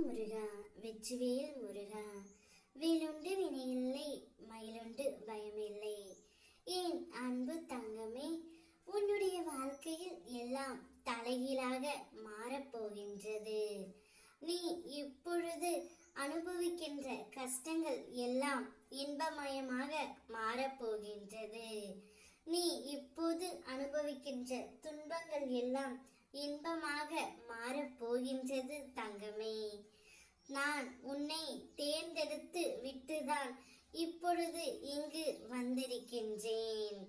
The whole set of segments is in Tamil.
முருகா வெற்றிவேல் முருகா. வேலுண்டு வினையில்லை மயிலுண்டு பயமில்லை. ஏன் அன்பு தங்கமே? உன்னுடைய வாழ்க்கையில் எல்லாம் தலைகீழாக மாறப்போகின்றது. நீ இப்பொழுது அனுபவிக்கின்ற கஷ்டங்கள் எல்லாம் இன்பமயமாக மாறப்போகின்றது. நீ இப்போது அனுபவிக்கின்ற துன்பங்கள் எல்லாம் இன்பமாக மாற தங்கமே நான் உன்னை தேர்ந்தெடுத்து விட்டுதான் இப்பொழுது இங்கு வந்திருக்கின்றேன்.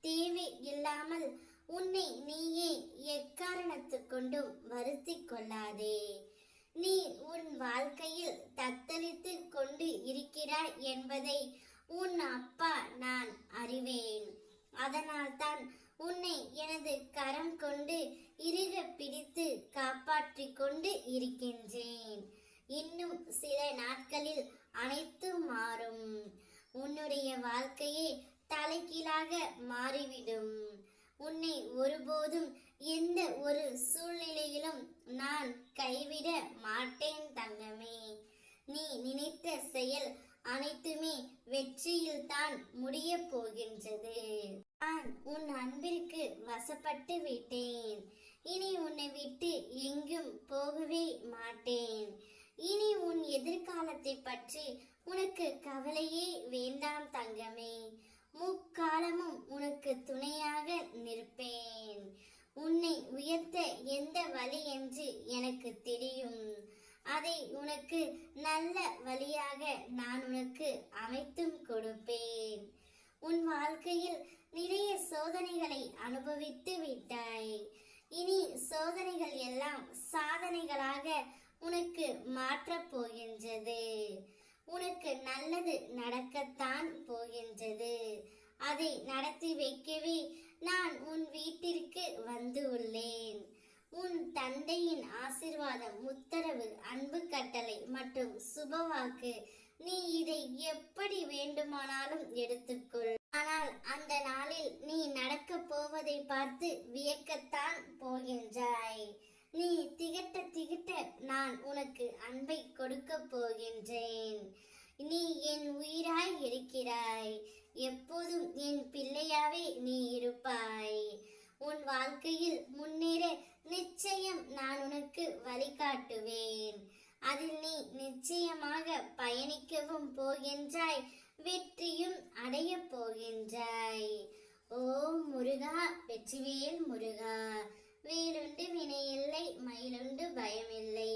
தேவை இல்லாமல் உன்னை நீயே எக்காரணத்து கொண்டும் வருத்திக் கொள்ளாதே. நீ உன் வாழ்க்கையில் தத்தளித்து கொண்டு இருக்கிறாய் என்பதை உன் அப்பா நான் அறிவேன். அதனால்தான் உன்னை எனது கரம் கொண்டு இறுக பிடித்து காப்பாற்றிக் கொண்டு இருக்கின்றேன். இன்னும் சில நாள் அனைத்தும் மாறும் உன்னுடைய வாழ்க்கையே தலைகீழாக மாறிவிடும். உன்னை ஒருபோதும் எந்த ஒரு சூழ்நிலையிலும் நான் கைவிட மாட்டேன் தங்கமே. நீ நினைத்த செயல் அனைத்துமே வெற்றியில் தான் முடிய போகின்றது. நான் உன் அன்பிற்கு வசப்பட்டு விட்டேன். இனி உன்னை விட்டு எங்கும் போகவே மாட்டேன். இனி உன் எதிர்காலத்தை பற்றி உனக்கு கவலையே வேண்டாம் தங்கமே. முக்காலமும் உனக்கு துணையாக நிற்பேன். உன்னை உயர்த்த எந்த வழி என்று எனக்கு தெரியும். அதை உனக்கு நல்ல வழியாக நான் உனக்கு அமைத்தும் கொடுப்பேன். உன் வாழ்க்கையில் நிறைய சோதனைகளை அனுபவித்து விட்டாய். இனி சோதனைகள் எல்லாம் உனக்கு மாற்றப் போகின்றது. உனக்கு நல்லது நடக்கத்தான் போகின்றது. அதை நடத்தி வைக்கவே நான் உன் வீட்டிற்கு வந்து உள்ளேன் உன் தந்தையின் ஆசிர்வாதம் உத்தரவு அன்பு கட்டளை மற்றும் சுபவாக்கு நீ இதை எப்படி வேண்டுமானாலும் எடுத்து கொடுக்க போகின்றேன். நீ என் உயிராய் இருக்கிறாய். எப்போதும் என் பிள்ளையாவே நீ இருப்பாய். உன் வாழ்க்கையில் முன்னேற நிச்சயம் நான் உனக்கு வழிகாட்டுவேன். அதில் நீ நிச்சயமாக பயணிக்கவும் போகின்றாய். வெற்றியும் அடையப் போகின்றாய். ஓ முருகா வெற்றிவேல் முருகா. வேலுண்டு வினையில்லை மயிலுண்டு பயமில்லை.